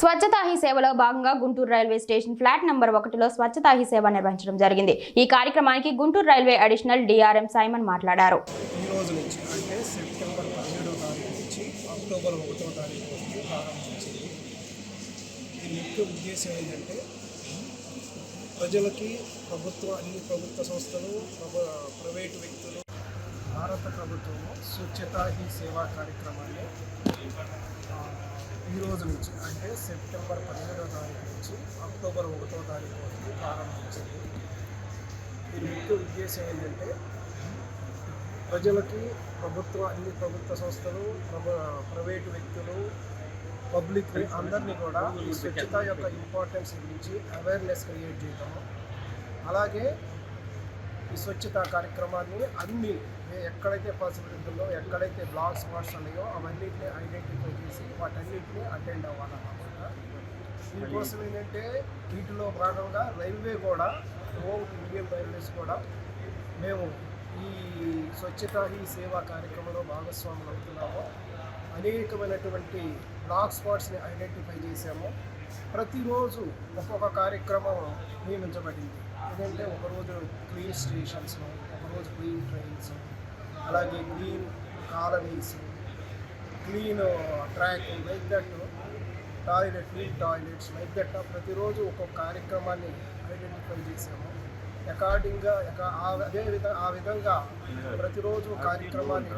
స్వచ్ఛతా హీ సేవలో భాగంగా Guntur railway station flat number ఒకటిలో స్వచ్ఛతా హీ సేవ నిర్వహించడం జరిగింది. ఈ కార్యక్రమానికి Guntur railway additional DRM Simon మాట్లాడారు. ఈ రోజు నుంచి అంటే సెప్టెంబర్ పదిహేడవ తారీఖు నుంచి అక్టోబర్ ఒకటో తారీఖు వరకు ప్రారంభించింది. దీని ముఖ్య ఉద్దేశం ఏంటంటే ప్రజలకి ప్రభుత్వ అన్ని ప్రభుత్వ సంస్థలు ప్రైవేటు వ్యక్తులు భారత ప్రభుత్వము స్వచ్ఛతా హీ సేవా కార్యక్రమాన్ని ఈ రోజు నుంచి అంటే సెప్టెంబర్ పదిహేడవ తారీఖు నుంచి అక్టోబర్ ఒకటో తారీఖు వరకు ప్రారంభించింది. దీని ముఖ్య ఉద్దేశం ఏంటంటే ప్రజలకి ప్రభుత్వ అన్ని ప్రభుత్వ సంస్థలు ప్రభు ప్రైవేటు వ్యక్తులు పబ్లిక్ అందరినీ కూడా ఈ స్వచ్ఛత యొక్క ఇంపార్టెన్స్ గురించి అవేర్నెస్ క్రియేట్ చేయటము అలాగే ఈ స్వచ్ఛత కార్యక్రమాన్ని అన్ని ఎక్కడైతే పాసిబిలిటీ ఉందో ఎక్కడైతే బ్లాగ్స్ వాట్స్ ఉన్నాయో అవన్నిటిని ఐడెంటిఫై చేసి వాటన్నింటినీ అటెండ్ అవ్వాలన్నమాట. దీనికోసం ఏంటంటే వీటిలో భాగంగా రైల్వే కూడా ఓ ఇండియన్ రైల్వేస్ కూడా మేము ఈ స్వచ్ఛత హీ సేవా కార్యక్రమంలో భాగస్వాములు అవుతున్నాము అనేకమైనటువంటి బ్లాక్ స్పాట్స్ని ఐడెంటిఫై చేశాము. ప్రతిరోజు ఒక్కొక్క కార్యక్రమం నియమించబడింది. ఏంటంటే ఒకరోజు క్లీన్ స్టేషన్స్ ఒకరోజు క్లీన్ ట్రైన్స్ అలాగే clean colonies clean track like that toilet clean toilets like that. ప్రతిరోజు ఒక్కొక్క కార్యక్రమాన్ని ఐడెంటిఫై చేసాము అకార్డింగ్గా అదే విధంగా ఆ విధంగా ప్రతిరోజు కార్యక్రమాన్ని